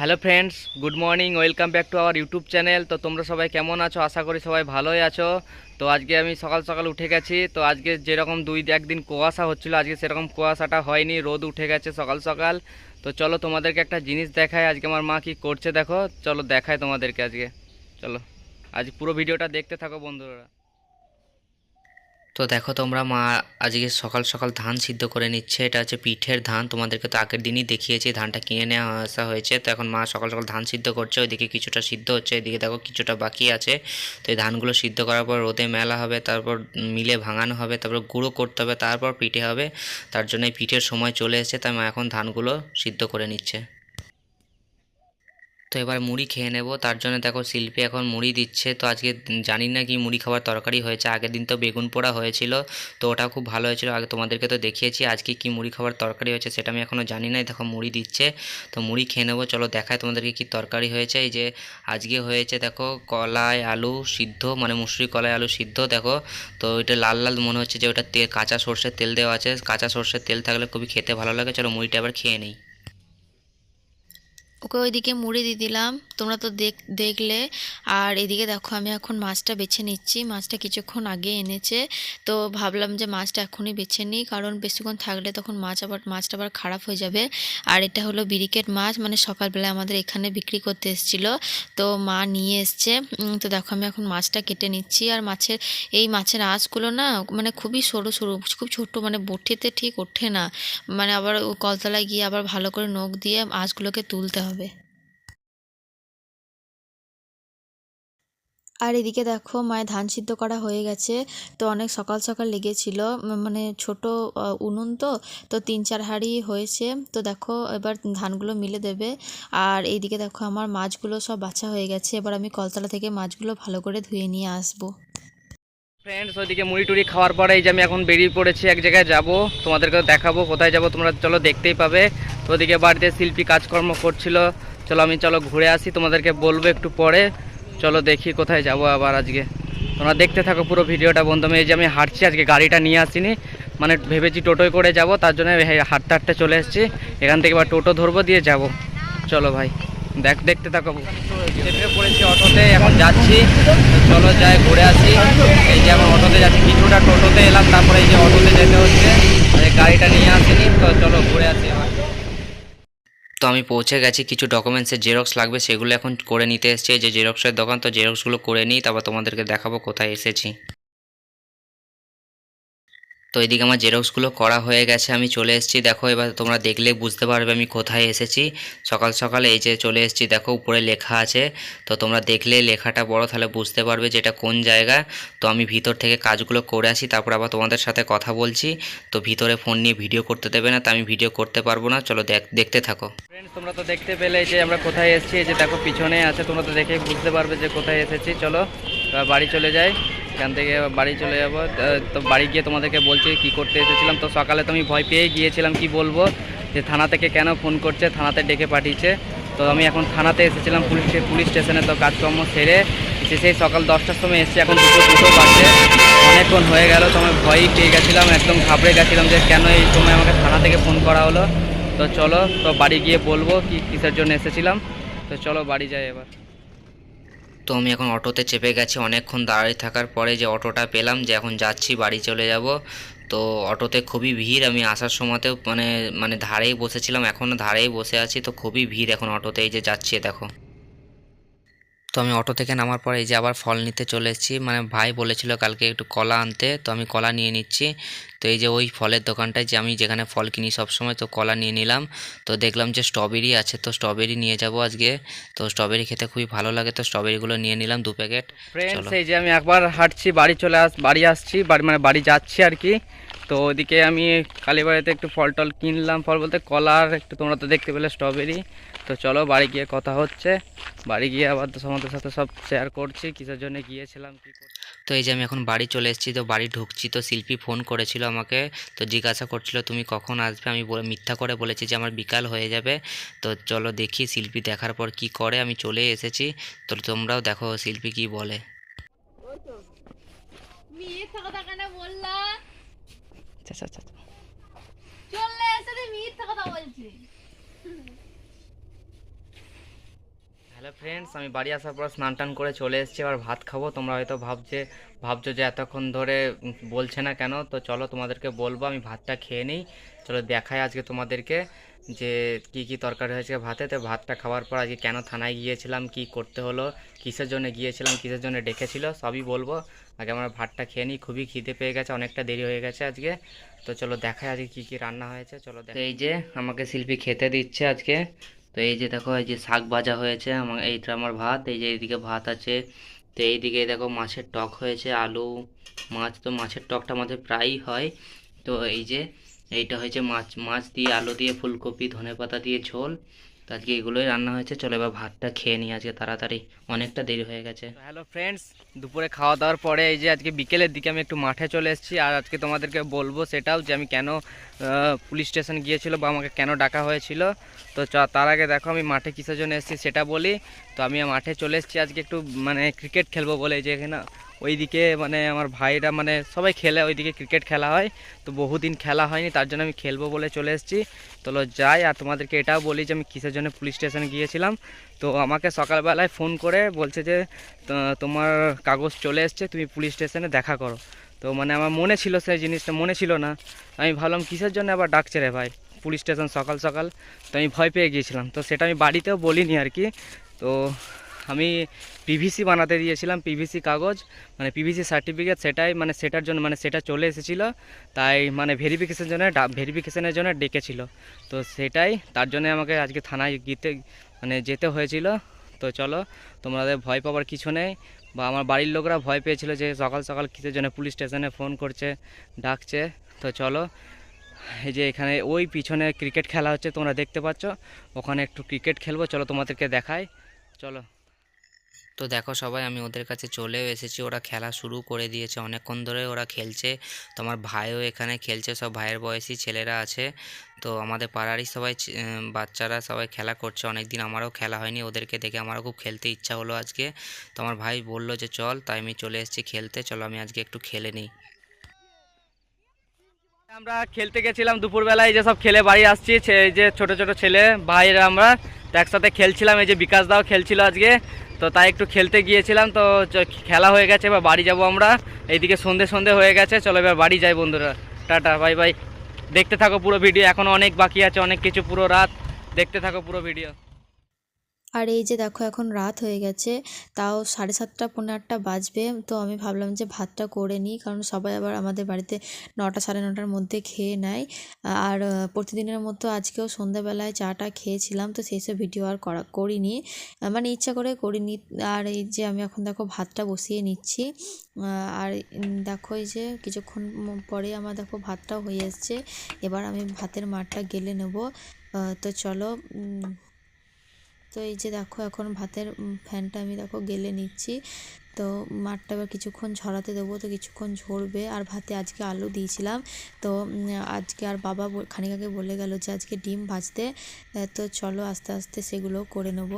Hello friends, good morning, welcome back to our YouTube channel. তো তোমরা সবাই কেমন আছো? আশা করি সবাই ভালোই আছো। তো আজকে আমি সকাল সকাল উঠে গেছি। তো আজকে যেরকম দুই, একদিন কুয়াশা হচ্ছিল, আজকে সেরকম কুয়াশাটা হয়নি, রোদ উঠে গেছে সকাল সকাল। তো চলো তোমাদেরকে একটা জিনিস দেখায় আজকে আমার মা কি করছে দেখো। চলো দেখায় তোমাদেরকে আজকে। চলো, আজ পুরো ভিডিওটা দেখতে থাকো বন্ধুরা। তো দেখো তোমরা মা আজকে সকাল সকাল ধান সিদ্ধ করে নিচ্ছে। এটা হচ্ছে পিঠের ধান। তোমাদেরকে তো আগের দিনই দেখিয়েছি, ধানটা কিনে নেওয়া আসা হয়েছে। তো এখন মা সকাল সকাল ধান সিদ্ধ করছে, ওইদিকে কিছুটা সিদ্ধ হচ্ছে, এদিকে দেখো কিছুটা বাকি আছে। তো এই ধানগুলো সিদ্ধ করার পর রোদে মেলা হবে, তারপর মিলে ভাঙানো হবে, তারপর গুঁড়ো করতে হবে, তারপর পিঠে হবে। তার জন্য পিঠের সময় চলে এসেছে, তাই মা এখন ধানগুলো সিদ্ধ করে নিচ্ছে। তো এবার মুড়ি খেয়ে নেব। তার জন্য দেখো শিল্পী এখন মুড়ি দিচ্ছে। তো আজকে জানি না কি মুড়ি খাবার তরকারি হয়েছে। আগের দিন তো বেগুন পোড়া হয়েছিল, তো ওটা খুব ভালো হয়েছিল। আগে তোমাদেরকে তো দেখিয়েছি আজকে কি মুড়ি খাবার তরকারি হয়েছে সেটা আমি এখনও জানি না। দেখো মুড়ি দিচ্ছে। তো মুড়ি খেয়ে নেব। চলো দেখায় তোমাদেরকে কি তরকারি হয়েছে। এই যে আজকে হয়েছে দেখো কলাই আলু সিদ্ধ মানে মুসুরি কলাই আলু সিদ্ধ, দেখো। তো এটা লাল লাল মনে হচ্ছে যে ওটা তেল কাঁচা সর্ষের তেল দেওয়া আছে। কাঁচা সর্ষের তেল থাকলে খুবই খেতে ভালো লাগে। চলো মুড়িটা এবার খেয়ে নিই। ওকে ওইদিকে মুড়ে দিয়ে দিলাম। তোমরা তো দেখ, দেখলে। আর এদিকে দেখো, আমি এখন মাছটা বেছে নিচ্ছি। মাছটা কিছুক্ষণ আগে এনেছে। তো ভাবলাম যে মাছটা এখনই বেছে নিই, কারণ বেশিক্ষণ থাকলে তখন মাছ আবার, মাছটা আবার খারাপ হয়ে যাবে। আর এটা হলো বিরিকেট মাছ মানে সকালবেলা আমাদের এখানে বিক্রি করতে এসেছিল। তো মা নিয়ে এসছে। তো দেখো, আমি এখন মাছটা কেটে নিচ্ছি। আর মাছের, এই মাছের আঁশগুলো না মানে খুবই সরু সরু, খুব ছোট মানে বটিতে ঠিক ওঠে না। মানে আবার কলতলায় গিয়ে আবার ভালো করে নখ দিয়ে আঁশগুলোকে তুলতে হবে। আর এদিকে দেখো মায়ের ধান সিদ্ধ করা হয়ে গেছে। তো অনেক সকাল সকাল লেগেছিল। মানে ছোট উনুন তো তো তিন চার হাঁড়ি হয়েছে। তো দেখো এবার ধানগুলো মিলে দেবে। আর এইদিকে দেখো আমার মাছগুলো সব বাছা হয়ে গেছে। এবার আমি কলতলা থেকে মাছগুলো ভালো করে ধুয়ে নিয়ে আসব। ফ্রেন্ডস ওইদিকে মুড়ি টুড়ি খাওয়ার পরে এই যে আমি এখন বেরিয়ে পড়েছি, এক জায়গায় যাব। তোমাদেরকে দেখাবো, কোথায় যাব তোমরা চলো দেখতেই পাবে। তো ওদিকে বাড়িতে শিল্পী কাজকর্ম করছিল। চলো আমি, চলো ঘুরে আসি, তোমাদেরকে বলব একটু পরে। চলো দেখি কোথায় যাব আবার আজকে। তোমরা দেখতে থাকো পুরো ভিডিওটা বন্ধু এই যে আমি হাঁটছি, আজকে গাড়িটা নিয়ে আসিনি। মানে ভেবেছি টোটোয় করে যাব, তার জন্য হাঁটতে হাঁটতে চলে এসেছি। এখান থেকে এবার টোটো ধরবো, দিয়ে যাব। চলো ভাই, দেখ দেখতে থাকো। পড়েছি অটোতে, এখন যাচ্ছি। চলো যাই, ঘুরে আসি। এই যে এখন অটোতে যাচ্ছি, কিছুটা টোটোতে এলাম, তারপরে এই যে অটোতে যেতে হচ্ছে। গাড়িটা নিয়ে আসিনি, তো চলো ঘুরে আসি। তো আমি পৌঁছে গেছি, কিছু ডকুমেন্টসের জেরক্স লাগবে, সেগুলো এখন করে নিতে এসেছে। যে জেরক্সের দোকান, তো জেরক্সগুলো করে নিই, তারপর তোমাদেরকে দেখাবো কোথায় এসেছি। তো এদিকে আমার জেরক্সগুলো করা হয়ে গেছে, আমি চলে এসেছি। দেখো, এবার তোমরা দেখলে বুঝতে পারবে আমি কোথায় এসেছি। সকাল সকাল এই যে চলে এসেছি, দেখো, উপরে লেখা আছে। তো তোমরা দেখলে লেখাটা বড়, তাহলে বুঝতে পারবে যে এটা কোন জায়গা। তো আমি ভিতর থেকে কাজগুলো করে আসি, তারপর আবার তোমাদের সাথে কথা বলছি। তো ভিতরে ফোন নিয়ে ভিডিও করতে দেবে না, তো আমি ভিডিও করতে পারব না। চলো দেখ, দেখতে থাকো। ফ্রেন্ডস তোমরা তো দেখতে পেলে যে আমরা কোথায় এসেছি, এই যে দেখো, পিছনে আছে, তোমরা তো দেখে বুঝতে পারবে যে কোথায় এসেছি। চলো বাড়ি চলে যাই। এখান থেকে বাড়ি চলে যাব। তো বাড়ি গিয়ে তোমাদেরকে বলছি কি করতে এসেছিলাম। তো সকালে তো আমি ভয় পেয়ে গিয়েছিলাম, কি বলব? যে থানা থেকে কেন ফোন করছে, থানাতে ডেকে পাঠিয়েছে। তো আমি এখন থানাতে এসেছিলাম, পুলিশ পুলিশ স্টেশনে তো কাজকর্ম সেরে এসে সেই সকাল দশটার সময় এসেছি এখন দুটো দুটো বাজে। অনেকক্ষণ হয়ে গেল, তো আমি ভয়ই পেয়ে গেছিলাম, একদম ঘাবড়ে গেছিলাম যে কেন এই সময় আমাকে থানা থেকে ফোন করা হলো। তো চলো, তো বাড়ি গিয়ে বলব কি, কিসের জন্য এসেছিলাম। তো চলো বাড়ি যাই এবার। তো আমি এখন অটোতে চেপে গেছি। অনেকক্ষণ দাঁড়িয়ে থাকার পরে যে অটোটা পেলাম, যে এখন যাচ্ছি, বাড়ি চলে যাব। তো অটোতে খুবই ভিড়। আমি আসার সময়তেও মানে মানে ধারেই বসেছিলাম। এখনও ধারেই বসে আছি। তো খুবই ভিড় এখন অটোতে। এই যে যাচ্ছি, দেখো। তো আমি অটো থেকে নামার পরে এই যে আবার ফল নিতে চলে এসেছি মানে ভাই বলেছিল কালকে একটু কলা আনতে তো আমি কলা নিয়ে নিচ্ছি। তো এই যে ওই ফলের দোকানটায় যে আমি যেখানে ফল কিনি সবসময় তো কলা নিয়ে নিলাম। তো দেখলাম যে স্ট্রবেরি আছে তো স্ট্রবেরি নিয়ে যাব আজকে। তো স্ট্রবেরি খেতে খুবই ভালো লাগে তো স্ট্রবেরিগুলো নিয়ে নিলাম দু প্যাকেট। ফ্রেন্ডস এই যে আমি একবার হাঁটছি বাড়ি চলে আস বাড়ি আসছি বাড়ি মানে বাড়ি যাচ্ছি আর কি। তো ওদিকে আমি কালীবাড়িতে একটু ফল টল কিনলাম ফল বলতে কলার একটু তোমরা তো দেখতে পেলে স্ট্রবেরি তো চলো বাড়ি গিয়ে কথা হচ্ছে বাড়ি গিয়ে আবার তো তোমাদের সাথে সব শেয়ার করছি কিসের জন্য গিয়েছিলাম কী তো এই যে আমি এখন বাড়ি চলে এসেছি তো বাড়ি ঢুকছি তো শিল্পী ফোন করেছিল আমাকে তো জিজ্ঞাসা করছিল তুমি কখন আসবে? আমি বলে মিথ্যা করে বলেছি যে আমার বিকাল হয়ে যাবে। তো চলো দেখি শিল্পী দেখার পর কি করে আমি চলে এসেছি। তো তোমরাও দেখো শিল্পী কি বলে। মিথ্যা কথা কেন বললা আচ্ছা আচ্ছা আচ্ছা এসে মিথ্যা কথা বলছি। ফ্রেন্ডস আমি বাড়ি আসার পর স্নান টান করে চলে এসেছি এবার ভাত খাব। তোমরা হয়তো ভাবছে ভাবছ যে এতক্ষণ ধরে বলছে না কেন তো চলো তোমাদেরকে বলব আমি ভাতটা খেয়ে নিই। চলো দেখাই আজকে তোমাদেরকে। যে কি কি তরকারি হয়েছে ভাতে, তো ভাতটা খাওয়ার পর আজকে কেন থানায় গিয়েছিলাম, কি করতে হলো, কিসের জন্য গিয়েছিলাম, কিসের জন্য ডেকেছিল, সবই বলব। আগে আমরা ভাতটা খেয়ে নিই, খুবই খিদে পেয়ে গেছে, অনেকটা দেরি হয়ে গেছে আজকে। তো চলো দেখাই আজকে কি কি রান্না হয়েছে, চলো দেখ- এই যে আমাকে শিল্পী খেতে দিচ্ছে আজকে। তো এই যে দেখো, এই যে শাক ভাজা হয়েছে আমার এইটা আমার ভাত, এই যে এইদিকে ভাত আছে। তো এইদিকে দেখো মাছের টক হয়েছে, আলু, মাছ, তো মাছের টকটা আমাদের প্রায়ই হয়। তো এই যে এইটা হয়েছে মাছ মাছ দিয়ে আলু দিয়ে ফুলকপি ধনেপাতা দিয়ে ঝোল। তো আজকে এগুলোই রান্না হয়েছে। চলো এবার ভাতটা খেয়ে নিই আজকে তাড়াতাড়ি। অনেকটা দেরি হয়ে গেছে। হ্যালো ফ্রেন্ডস দুপুরে খাওয়া দাওয়ার পরে এই যে আজকে বিকেলের দিকে আমি একটু মাঠে চলে এসেছি। আর আজকে তোমাদেরকে বলব সেটাও যে আমি কেন পুলিশ স্টেশন গিয়েছিল বা আমাকে কেন ডাকা হয়েছিল। তো তার আগে দেখো আমি মাঠে কিসের জন্য এসেছি সেটা বলি। তো আমি মাঠে চলে এসেছি। আজকে একটু মানে ক্রিকেট খেলব বলে যে এখানে ওইদিকে মানে আমার ভাইরা মানে সবাই খেলে, ওইদিকে ক্রিকেট খেলা হয়। তো বহুদিন খেলা হয়নি, তার জন্য আমি খেলব বলে চলে এসেছি। তো যাই, আর তোমাদেরকে এটাও বলি যে আমি কিসের জন্য পুলিশ স্টেশনে গিয়েছিলাম। তো আমাকে সকালবেলায় ফোন করে বলছে যে তোমার কাগজ চলে এসছে, তুমি পুলিশ স্টেশনে দেখা করো। তো মানে আমার মনে ছিল সেই জিনিসটা, মনে ছিল না। আমি ভাবলাম, কিসের জন্য আবার ডাকছে রে ভাই? পুলিশ স্টেশন সকাল সকাল। তো আমি ভয় পেয়ে গিয়েছিলাম। তো সেটা আমি বাড়িতেও বলিনি আর কি। তো আমি পিভিসি বানাতে দিয়েছিলাম পিভিসি কাগজ মানে পিভিসি সার্টিফিকেট সেটাই মানে সেটার জন্য মানে সেটা চলে এসেছিল, তাই মানে ভেরিফিকেশনের জন্য ভেরিফিকেশনের জন্য ডেকেছিল। তো সেটাই, তার জন্য আমাকে আজকে থানায় গিতে মানে যেতে হয়েছিল। তো চলো, তোমাদের ভয় পাওয়ার কিছু নেই, বা আমার বাড়ির লোকরা ভয় পেয়েছিল যে সকাল সকাল কিসের জন্য পুলিশ স্টেশনে ফোন করছে, ডাকছে। তো চলো, এই যে এখানে ওই পিছনে ক্রিকেট খেলা হচ্ছে, তোমরা দেখতে পাচ্ছ, ওখানে একটু ক্রিকেট খেলব, চলো তোমাদেরকে দেখাই। চলো। তো দেখো সবাই, আমি ওদের কাছে চলেও এসেছি। ওরা খেলা শুরু করে দিয়েছে। অনেকক্ষণ ধরে ওরা খেলছে। তো আমার ভাইও এখানে খেলছে, সব ভাইয়ের বয়সী ছেলেরা আছে। তো আমাদের পাড়ারই সবাই বাচ্চারা সবাই খেলা করছে। অনেক দিন আমারও খেলা হয়নি, ওদেরকে দেখে আমারও খুব খেলতে ইচ্ছা হলো আজকে। তো আমার ভাই বলল যে, চল, তাই আমি চলে এসেছি খেলতে। চলো, আমি আজকে একটু খেলে নিই। আমরা খেলতে গেছিলাম দুপুরবেলায় যে সব খেলে বাড়ি আসছি। যে ছোট ছোট ছেলে ভাইরা আমরা একসাথে খেলছিলাম। এই যে বিকাশ দাও খেলছিল আজকে। তো তাই একটু খেলতে গিয়েছিলাম, তো খেলা হয়ে গেছে, এবার বাড়ি যাব আমরা। এইদিকে সন্ধে সন্ধে হয়ে গেছে, চলো এবার বাড়ি যাই বন্ধুরা। Tata, bye bye. দেখতে থাকো পুরো ভিডিও এখন অনেক বাকি আছে, অনেক কিছু পুরো রাত। দেখতে থাকো পুরো ভিডিও আর এই যে দেখো এখন রাত হয়ে গেছে, তাও সাড়ে সাতটা পনেরো আটটা বাজবে। তো আমি ভাবলাম যে ভাতটা করে নিই, কারণ সবাই আবার আমাদের বাড়িতে নটা সাড়ে নটার মধ্যে খেয়ে নেয়। আর প্রতিদিনের মতো আজকেও সন্ধ্যাবেলায় চাটা খেয়েছিলাম, তো সেই সব ভিডিও আর করা, করিনি। মানে ইচ্ছা করে করিনি। আর এই যে আমি এখন দেখো ভাতটা বসিয়ে নিচ্ছি। আর দেখো এই যে কিছুক্ষণ পরে আমার দেখো ভাতটাও হয়ে এসছে। এবার আমি ভাতের মারটা গেলে নেব। তো চলো তো এই যে দেখো, এখন ভাতের ফ্যানটা আমি দেখো গেলে নিচ্ছি। তো মাঠটা আবার কিছুক্ষণ ঝরাতে দেবো, তো কিছুক্ষণ ঝরবে। আর ভাতে আজকে আলু দিয়েছিলাম। তো আজকে আর বাবা খানিকাকে খানিক আগে বলে গেল যে আজকে ডিম ভাজতে। তো চলো আস্তে আস্তে সেগুলো করে নেব।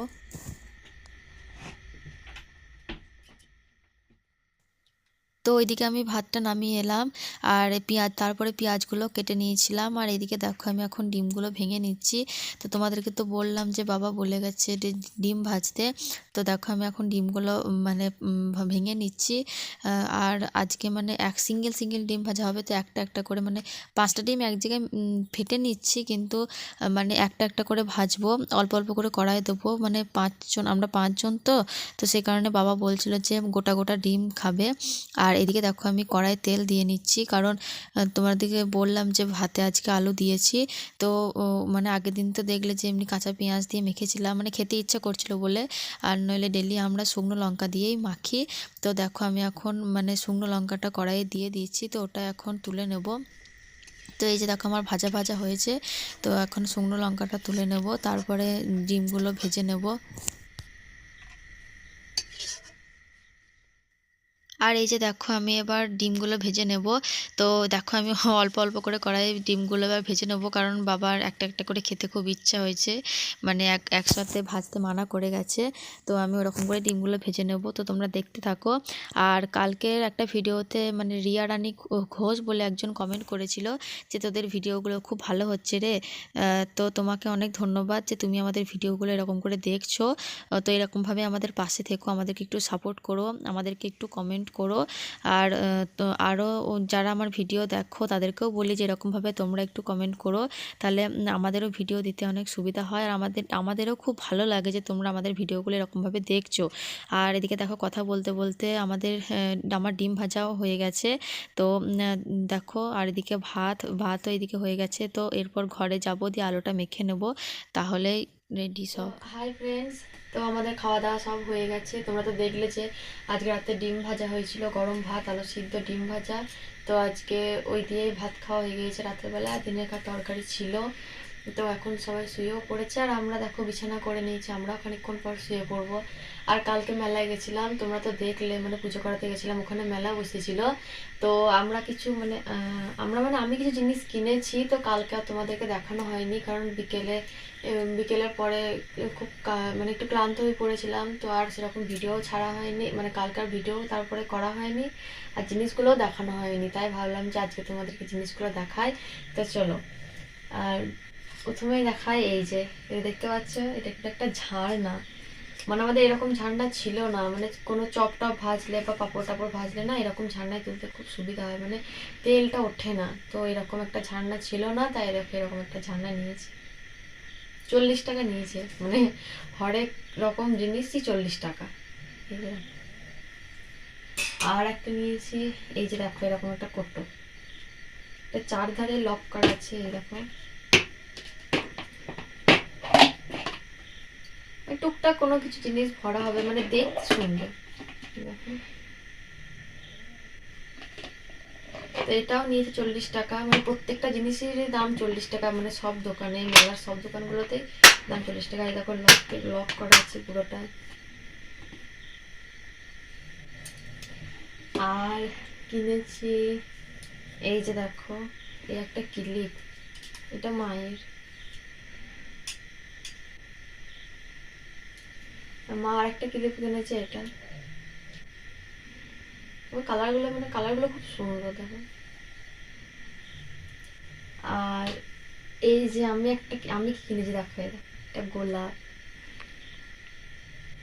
তো ওইদিকে আমি ভাতটা নামিয়ে এলাম আর পেঁয়াজ তারপরে পেঁয়াজগুলো কেটে নিয়েছিলাম। আর এদিকে দেখো আমি এখন ডিমগুলো ভেঙে নিচ্ছি। তো তোমাদেরকে তো বললাম যে বাবা বলে গেছে ডিম ভাজতে। তো দেখো আমি এখন ডিমগুলো মানে ভেঙে নিচ্ছি। আর আজকে মানে এক সিঙ্গেল সিঙ্গেল ডিম ভাজা হবে। তো একটা একটা করে মানে পাঁচটা ডিম এক জায়গায় ফেটে নিচ্ছি। কিন্তু মানে একটা একটা করে ভাজবো, অল্প অল্প করে কড়াই দেবো। মানে পাঁচজন, আমরা পাঁচজন তো। তো সেই কারণে বাবা বলছিল যে গোটা গোটা ডিম খাবে। আর এদিকে দেখো আমি কড়াই তেল দিয়ে নিচ্ছি, কারণ তোমাদেরকে বললাম যে ভাতে আজকে আলু দিয়েছি। তো মানে আগের দিন তো দেখলে যে এমনি কাঁচা পেঁয়াজ দিয়ে মেখেছিলাম মানে খেতে ইচ্ছা করছিল বলে। আর নইলে ডেলি আমরা শুকনো লঙ্কা দিয়েই মাখি। তো দেখো আমি এখন মানে শুকনো লঙ্কাটা কড়াইয়ে দিয়ে দিচ্ছি তো ওটা এখন তুলে নেব। তো এই যে দেখো আমার ভাজা ভাজা হয়েছে, তো এখন শুকনো লঙ্কাটা তুলে নেব, তারপরে ডিমগুলো ভেজে নেব। আর এই যে দেখো আমি এবার ডিমগুলো ভেজে নেব। তো দেখো আমি অল্প অল্প করে কড়াই ডিমগুলো এবার ভেজে নেব কারণ বাবার একটা একটা করে খেতে খুব ইচ্ছা হয়েছে। মানে এক, একসাথে ভাজতে মানা করে গেছে। তো আমি ওরকম করে ডিমগুলো ভেজে নেব। তো তোমরা দেখতে থাকো। আর কালকের একটা ভিডিওতে মানে রিয়া রানী ঘোষ বলে একজন কমেন্ট করেছিল যে, তোদের ভিডিওগুলো খুব ভালো হচ্ছে রে। তো তোমাকে অনেক ধন্যবাদ যে, তুমি আমাদের ভিডিওগুলো এরকম করে দেখছ। তো এরকমভাবে আমাদের পাশে থেকো। আমাদেরকে একটু সাপোর্ট করো। আমাদেরকে একটু কমেন্ট করো। আর তো আরও যারা আমার ভিডিও দেখো, তাদেরকেও বলি যে এরকমভাবে তোমরা একটু কমেন্ট করো। তাহলে আমাদেরও ভিডিও দিতে অনেক সুবিধা হয়। আর আমাদের, আমাদেরও খুব ভালো লাগে যে তোমরা আমাদের ভিডিওগুলো এরকমভাবে দেখছ। আর এদিকে দেখো কথা বলতে বলতে আমাদের আমার ডিম ভাজাও হয়ে গেছে। তো দেখো, আর এদিকে ভাত, ভাতও এদিকে হয়ে গেছে। তো এরপর ঘরে যাব, দিয়ে আলুটা মেখে নেব। তাহলেই রেডি সব। হাই ফ্রেন্ডস তো আমাদের খাওয়া দাওয়া সব হয়ে গেছে। তোমরা তো দেখলে যে আজকে রাতে ডিম ভাজা হয়েছিল, গরম ভাত, আলু সিদ্ধ, ডিম ভাজা। তো আজকে ওই দিয়েই ভাত খাওয়া হয়ে গিয়েছে রাতের বেলা। দিনের খাওয়া তরকারি ছিল। তো এখন সবাই শুয়েও পড়েছে, আর আমরা দেখো বিছানা করে নিয়েছি আমরা খানিকক্ষণ পর শুয়ে পড়ব। আর কালকে মেলায় গেছিলাম, তোমরা তো দেখলে মানে পুজো করাতে গেছিলাম, ওখানে মেলা বসেছিল। তো আমরা কিছু মানে আমরা মানে আমি কিছু জিনিস কিনেছি, তো কালকে আর তোমাদেরকে দেখানো হয়নি, কারণ বিকেলে বিকেলের পরে খুব মানে একটু ক্লান্ত হয়ে পড়েছিলাম, তো আর সেরকম ভিডিও ছাড়া হয়নি মানে কালকার ভিডিও তারপরে করা হয়নি, আর জিনিসগুলোও দেখানো হয়নি, তাই ভাবলাম যে আজকে তোমাদেরকে জিনিসগুলো দেখাই। তো চলো, আর প্রথমেই দেখায় এই যে এটা দেখতে পাচ্ছ? এটা একটা একটা ঝাড়না। মানে আমাদের এরকম ঝাড়না ছিল না। মানে কোনো চপ টপ ভাজলে বা পাঁপড় টাপড় ভাজলে না, এরকম ঝাড়নায় তুলতে খুব সুবিধা হয়। মানে তেলটা ওঠে না। তো এরকম একটা ঝাড়না ছিল না, তাই এরকম এরকম একটা ঝাড়না নিয়েছি। চল্লিশ টাকা নিয়েছে। মানে হরেক রকম জিনিসই চল্লিশ টাকা। আর একটা নিয়েছি, এই যে দেখো এরকম একটা কোটো এটা চারধারে লক করা আছে, এই দেখো ওই টুকটাক কোনো কিছু জিনিস ভরা হবে মানে দেখ তো এটাও নিয়েছে চল্লিশ টাকা মানে প্রত্যেকটা জিনিসেরই দাম চল্লিশ টাকা মানে সব দোকানে, মেলার সব দোকানগুলোতে দাম চল্লিশ টাকা। এই দেখো লক লক করা আছে পুরোটাই আর কিনেছি, এই যে দেখো, এই একটা ক্লিপ, এটা মায়ের। মা আর একটা ক্লিপ কিনেছে এটা? ওই কালারগুলো মানে কালারগুলো খুব সুন্দর দেখো। আর এই যে আমি একটা আমি কি কিনেছি দেখো দেখো, একটা গোলাপ।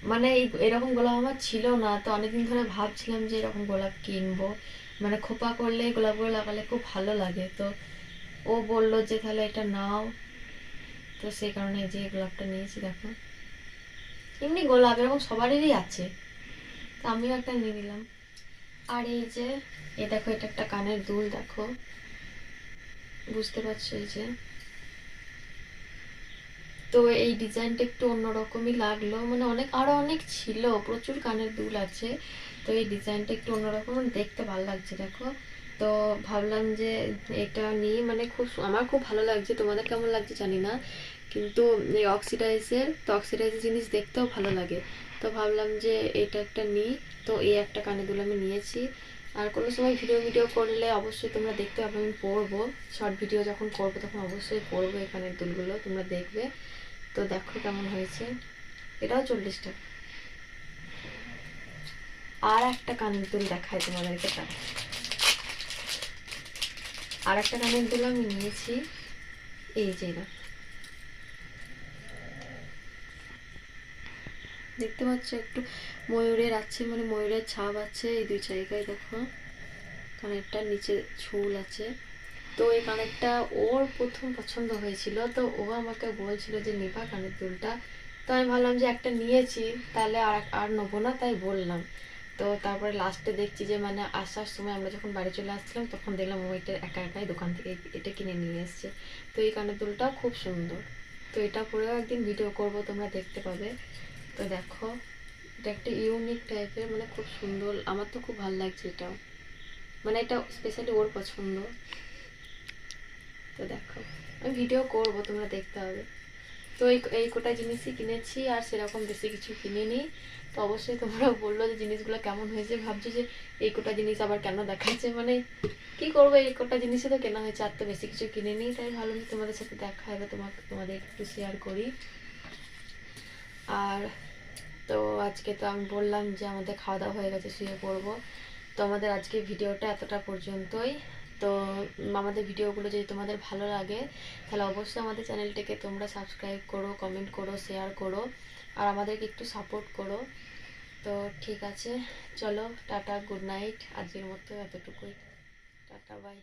মানে এই এরকম গোলাপ আমার ছিল না তো অনেকদিন ধরে ভাবছিলাম যে এরকম গোলাপ কিনবো। মানে খোপা করলে গোলাপগুলো লাগালে খুব ভালো লাগে তো ও বলল যে তাহলে এটা নাও। তো সেই কারণে যে গোলাপটা নিয়েছি দেখো। এমনি গোলাপ এরকম সবারই আছে। আমিও একটা নিয়ে নিলাম। আর এই যে, এ দেখো, এটা একটা কানের দুল, দেখো। বুঝতে পারছ এই যে। তো এই ডিজাইনটা একটু অন্যরকমই লাগল। মানে অনেক, আরও অনেক ছিল, প্রচুর কানের দুল আছে। তো এই ডিজাইনটা একটু অন্যরকম, দেখতে ভালো লাগছে, দেখো। তো ভাবলাম যে এটা নিয়ে মানে খুব, আমার খুব ভালো লাগছে। তোমাদের কেমন লাগছে জানি না। কিন্তু এই অক্সিডাইজের, তো অক্সিডাইজের জিনিস দেখতেও ভালো লাগে। তো ভাবলাম যে এটা একটা নিই, তো এই একটা কানে দুল আমি নিয়েছি। আর কোনো সময় ভিডিও ভিডিও করলে অবশ্যই তোমরা দেখতে পাবে, আমি পরবো। শর্ট ভিডিও যখন করব তখন অবশ্যই পরবো এই কানের দুলগুলো, তোমরা দেখবে। তো দেখো কেমন হয়েছে। এটাও চল্লিশ টাকা আর একটা কানের দুল দেখায় তোমাদেরকে তা। আর একটা কানের দুল আমি নিয়েছি। এই যে না দেখতে পাচ্ছ একটু ময়ূরের আছে মানে ময়ূরের ছাপ আছে, এই দুই জায়গায় দেখো। কানেরটার নিচে ঝুল আছে। তো এই কানেরটা ওর প্রথম পছন্দ হয়েছিল, তো ও আমাকে বলছিল যে, নিবা কানের দুলটা। তো আমি ভাবলাম যে, একটা নিয়েছি, তাহলে আর আর নেব না, তাই বললাম। তো তারপরে লাস্টে দেখছি যে মানে আসার সময় আমরা যখন বাড়ি চলে আসছিলাম, তখন দেখলাম ও এটা একা একাই দোকান থেকে এটা কিনে নিয়ে এসছে। তো এই কানের দুলটাও খুব সুন্দর। তো এটা পরেও একদিন ভিডিও করব, তোমরা দেখতে পাবে। তো দেখো, এটা একটা ইউনিক টাইপের মানে খুব সুন্দর, আমার তো খুব ভালো লাগছে এটাও। মানে এটা স্পেশালি ওর পছন্দ। তো দেখো, আমি ভিডিও করব, তোমরা দেখতে হবে। তো এই এই কোটা জিনিসই কিনেছি, আর সেরকম বেশি কিছু কিনিনি। তো অবশ্যই তোমরা বলল যে জিনিসগুলো কেমন হয়েছে, ভাবছ যে এই কোটা জিনিস আবার কেন দেখাচ্ছে? মানে কি করব, এই কোটা জিনিসই তো কেনা হয়েছে, আর তো বেশি কিছু কিনিনি। তাই ভালো তোমাদের সাথে দেখা হবে, তোমাকে, তোমাদের একটু শেয়ার করি। আর তো আজকে তো আমি বললাম যে আমাদের খাওয়া দাওয়া হয়ে গেছে, শুয়ে পড়ব। তো আমাদের আজকে ভিডিওটা এতটা পর্যন্তই। তো আমাদের ভিডিওগুলো যদি তোমাদের ভালো লাগে, তাহলে অবশ্যই আমাদের চ্যানেলটাকে তোমরা সাবস্ক্রাইব করো, কমেন্ট করো, শেয়ার করো, আর আমাদেরকে একটু সাপোর্ট করো। তো ঠিক আছে, চলো, টাটা, গুড নাইট, আজকের মতো এতটুকুই। Tata, bye.